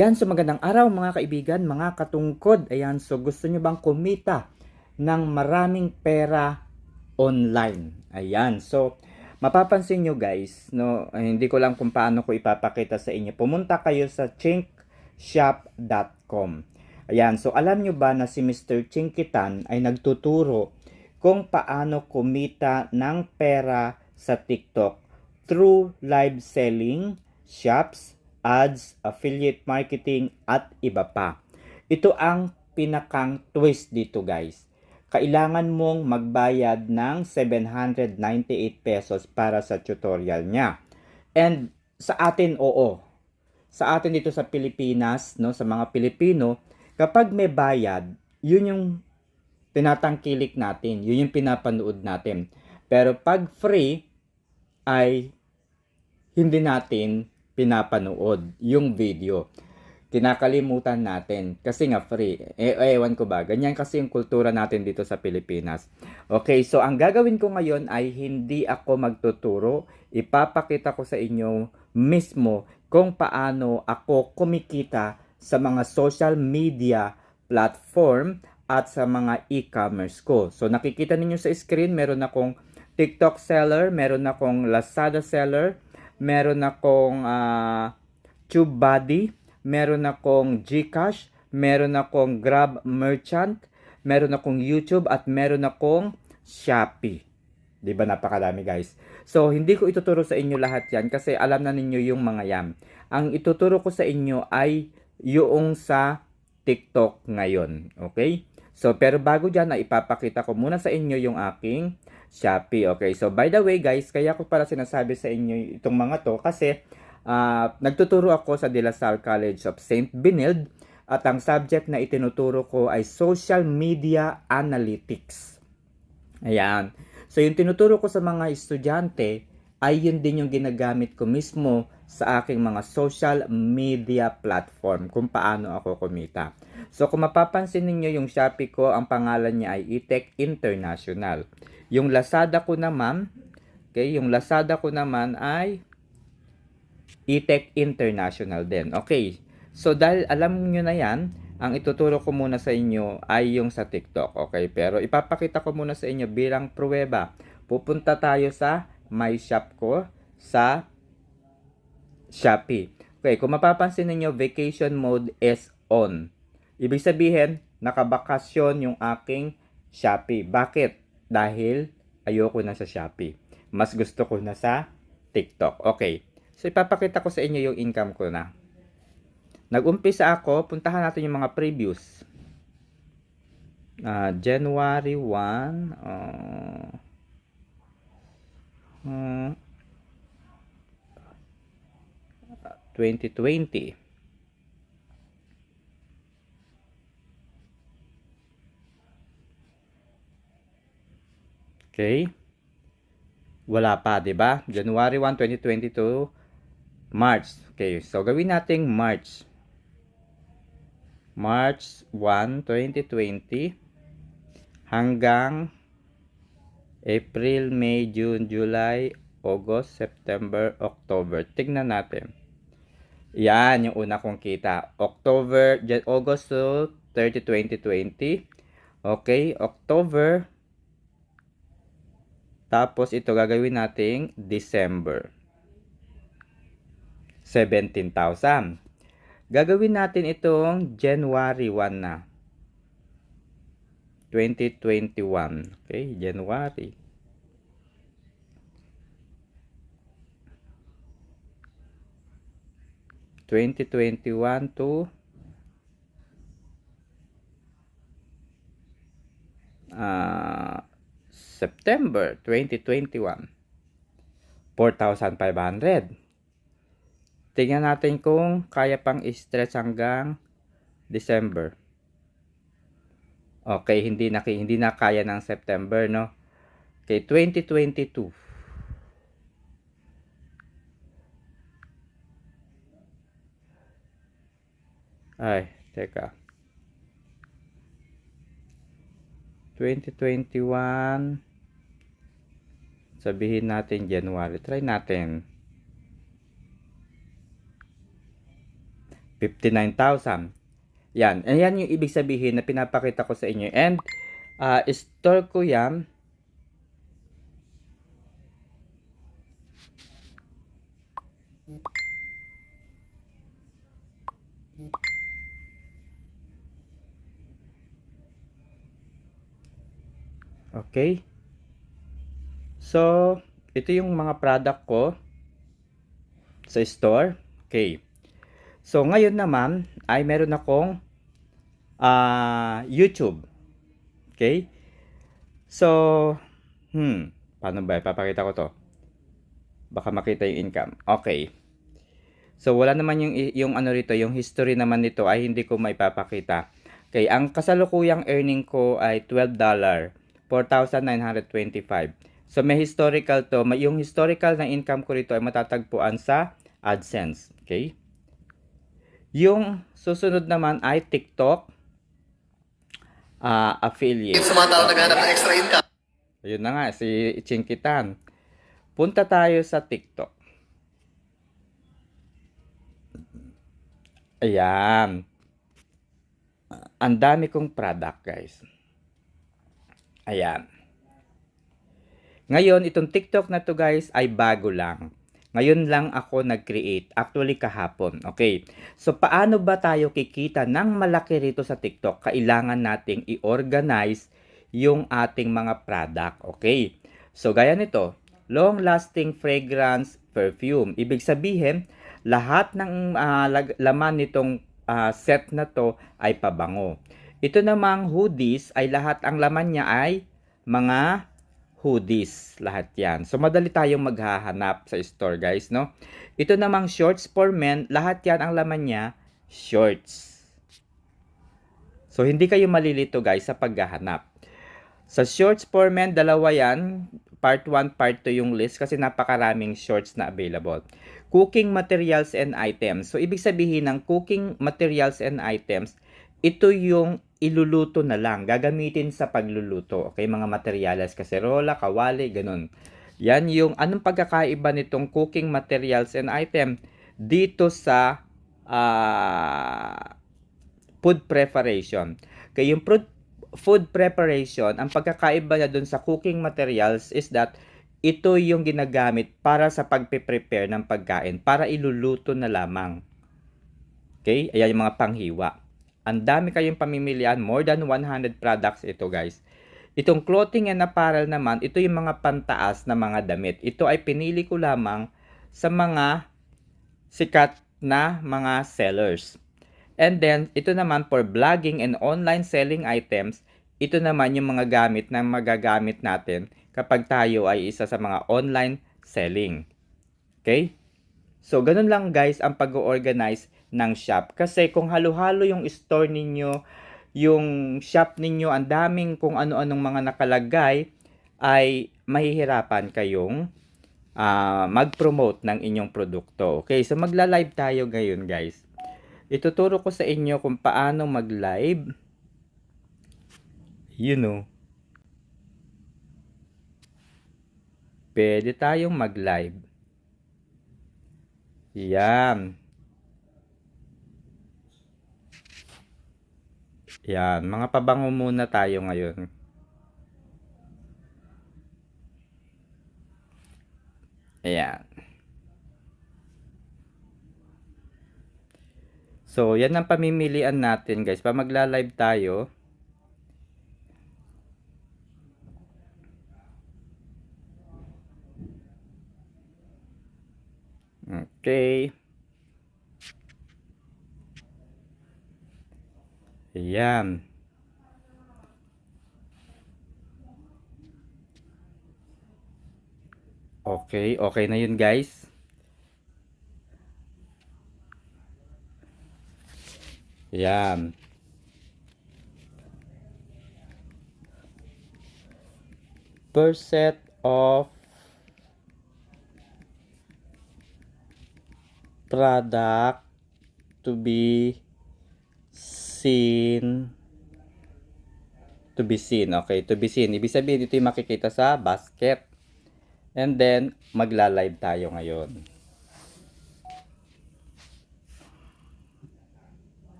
Yan, so magandang araw mga kaibigan, mga katungkod. Ayan, so gusto nyo bang kumita ng maraming pera online? Ayan, so mapapansin nyo guys, no, hindi ko lang kung paano ko ipapakita sa inyo. Pumunta kayo sa chinkshop.com. Ayan, so alam nyo ba na si Mr. Chinkitan ay nagtuturo kung paano kumita ng pera sa TikTok through live selling, shops, ads, affiliate marketing, at iba pa. Ito ang pinakang twist dito guys. Kailangan mong magbayad ng 798 pesos para sa tutorial niya. And sa atin, oo. Sa atin dito sa Pilipinas, no, sa mga Pilipino, kapag may bayad, yun yung tinatangkilik natin. Yun yung pinapanood natin. Pero pag free, ay hindi natin pinapanood yung video. Kinakalimutan natin kasi nga free. Eh, ewan ko ba, ganyan kasi yung kultura natin dito sa Pilipinas. Okay, so ang gagawin ko ngayon ay hindi ako magtuturo. Ipapakita ko sa inyo mismo kung paano ako kumikita sa mga social media platform at sa mga e-commerce ko. So nakikita ninyo sa screen, meron akong TikTok seller, meron akong Lazada seller, meron akong uh, TubeBuddy, meron akong GCash, meron akong Grab Merchant, meron akong YouTube at meron akong Shopee. 'Di ba napakadami guys. So hindi ko ituturo sa inyo lahat 'yan kasi alam na ninyo yung mga 'yan. Ang ituturo ko sa inyo ay yung sa TikTok ngayon, okay? So pero bago diyan na ipapakita ko muna sa inyo yung aking Shopee. Okay, so by the way guys, kaya ko para sinasabi sa inyo itong mga to kasi uh, nagtuturo ako sa De La Salle College of St. Benilde at ang subject na itinuturo ko ay Social Media Analytics. Ayan. So yung tinuturo ko sa mga estudyante ay yun din yung ginagamit ko mismo sa aking mga social media platform kung paano ako kumita. So kung mapapansin ninyo yung Shopee ko, ang pangalan niya ay eTech International. Yung Lazada ko naman, okay, yung Lazada ko naman ay eTech International din. Okay. So dahil alam niyo na 'yan, ang ituturo ko muna sa inyo ay yung sa TikTok. Okay? Pero ipapakita ko muna sa inyo bilang pruweba. Pupunta tayo sa my shop ko sa Shopee. Okay, kung mapapansin niyo vacation mode is on. Ibig sabihin, nakabakasyon yung aking Shopee. Bakit? Dahil ayoko na sa Shopee. Mas gusto ko na sa TikTok. Okay. So, ipapakita ko sa inyo yung income ko na. Nag-umpisa ako, puntahan natin yung mga previews. Uh, January 1, uh, uh, 2020. Okay? Wala pa, 'di ba? January 1, 2022 March. Okay, so gawin nating March. March 1, 2020 hanggang April, May, June, July, August, September, October. Tignan natin. Yan yung una kong kita. October, August to 30, 2020. Okay, October. Tapos ito gagawin nating December. 17,000. Gagawin natin itong January 1 na. 2021. Okay, January. Twenty twenty one to uh, September 2021 4,500 Tingnan natin kung kaya pang stretch hanggang December. Okay, hindi na hindi na kaya ng September, no? Okay, 2022. Ay, teka. 2021 sabihin natin January. Try natin. 59,000. Yan. Ayan yung ibig sabihin na pinapakita ko sa inyo. And, uh, store ko yan. Okay. So, ito yung mga product ko sa store. Okay. So, ngayon naman ay meron akong ah YouTube. Okay? So, hmm, paano ba? Papakita ko to. Baka makita yung income. Okay. So, wala naman yung, yung ano rito, yung history naman nito ay hindi ko maipapakita. Okay, ang kasalukuyang earning ko ay $12, 4,925. So, may historical to. May, yung historical na income ko rito ay matatagpuan sa AdSense. Okay? Yung susunod naman ay TikTok ah affiliate. Sa mga tao naghahanap ng extra income. Ayun na nga, si Chinkitan. Punta tayo sa TikTok. Ayan. Ang dami kong product, guys. Ayan. Ngayon, itong TikTok na to, guys, ay bago lang. Ngayon lang ako nag-create. Actually, kahapon. Okay. So, paano ba tayo kikita ng malaki rito sa TikTok? Kailangan nating i-organize yung ating mga product. Okay. So, gaya nito. Long-lasting fragrance perfume. Ibig sabihin, lahat ng lag- laman nitong ah, set na to ay pabango. Ito namang hoodies ay lahat ang laman niya ay mga hoodies. Lahat yan. So, madali tayong maghahanap sa store, guys, no? Ito namang shorts for men, lahat yan ang laman niya, shorts. So, hindi kayo malilito, guys, sa paghahanap. Sa shorts for men, dalawa yan. Part 1, part 2 yung list kasi napakaraming shorts na available. Cooking materials and items. So, ibig sabihin ng cooking materials and items, ito yung iluluto na lang. Gagamitin sa pagluluto. Okay, mga materyales, kaserola, kawali, ganun. Yan yung anong pagkakaiba nitong cooking materials and item dito sa ah, food preparation. Kaya yung pro- food preparation, ang pagkakaiba niya dun sa cooking materials is that ito yung ginagamit para sa pagpe-prepare ng pagkain, para iluluto na lamang. Okay? Ayan yung mga panghiwa. Ang dami kayong pamimilian, more than 100 products ito guys. Itong clothing and apparel naman, ito yung mga pantaas na mga damit. Ito ay pinili ko lamang sa mga sikat na mga sellers. And then, ito naman for blogging and online selling items, ito naman yung mga gamit na magagamit natin kapag tayo ay isa sa mga online selling. Okay? So, ganun lang guys ang pag-organize ng shop. Kasi kung halo-halo yung store ninyo, yung shop ninyo, ang daming kung ano-anong mga nakalagay, ay mahihirapan kayong ah, mag-promote ng inyong produkto. Okay, so magla-live tayo ngayon guys. Ituturo ko sa inyo kung paano mag-live. You know. Pwede tayong mag-live. Yan. Yan, mga pabango muna tayo ngayon. Ayan. So, yan ang pamimilian natin guys. Pa magla-live tayo. Okay. Ayan. Okay, okay na yun guys. First set of product to be seen to be seen. Okay, to be seen. Ibig sabihin, ito yung makikita sa basket. And then, magla-live tayo ngayon.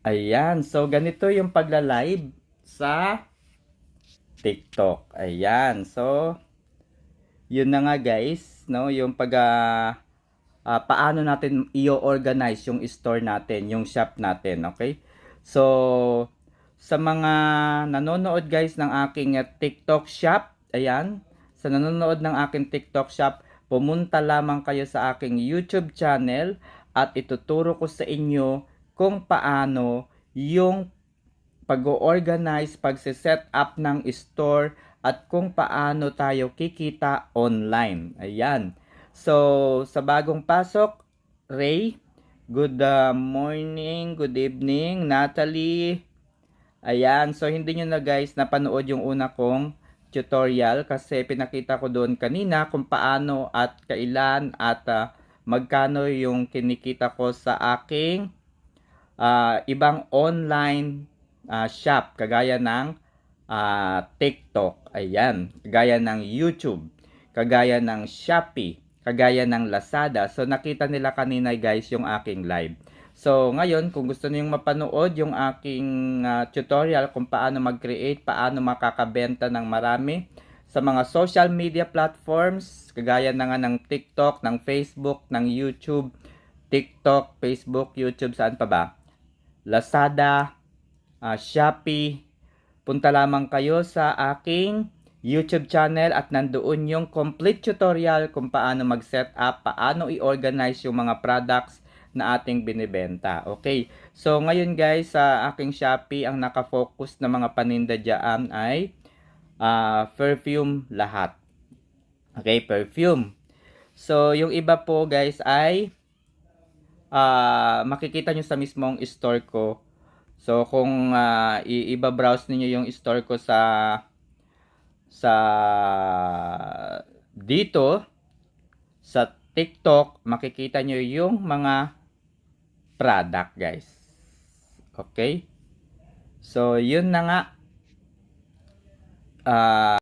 Ayan, so ganito yung pagla-live sa TikTok. Ayan, so yun na nga guys, no, yung pag ah, ah, paano natin i-organize yung store natin, yung shop natin, okay? So sa mga nanonood guys ng aking ah, TikTok shop, ayan, sa nanonood ng aking TikTok shop, pumunta lamang kayo sa aking YouTube channel at ituturo ko sa inyo kung paano yung pag-organize, pagse-set up ng store at kung paano tayo kikita online. Ayan. So, sa bagong pasok, Ray, good uh, morning, good evening, Natalie. Ayan, so hindi nyo na guys napanood yung una kong tutorial kasi pinakita ko doon kanina kung paano at kailan at ah, magkano yung kinikita ko sa aking ah, ibang online ah, shop kagaya ng ah, TikTok, ayan, kagaya ng YouTube, kagaya ng Shopee, kagaya ng Lazada. So nakita nila kanina guys yung aking live. So ngayon kung gusto niyo mapanood yung aking ah, tutorial kung paano mag-create, paano makakabenta ng marami sa mga social media platforms kagaya na nga ng TikTok, ng Facebook, ng YouTube, TikTok, Facebook, YouTube, saan pa ba? Lazada, ah, Shopee. Punta lamang kayo sa aking YouTube channel at nandoon yung complete tutorial kung paano mag-set up, paano i-organize yung mga products na ating binibenta. Okay. So ngayon guys sa aking Shopee ang nakafocus na mga paninda diyan ay ah, perfume lahat. Okay, perfume. So yung iba po guys ay ah makikita nyo sa mismong store ko. So kung ah, i- iba-browse niyo yung store ko sa sa dito sa TikTok, makikita nyo yung mga product, guys. Okay? So, yun na nga. Ah,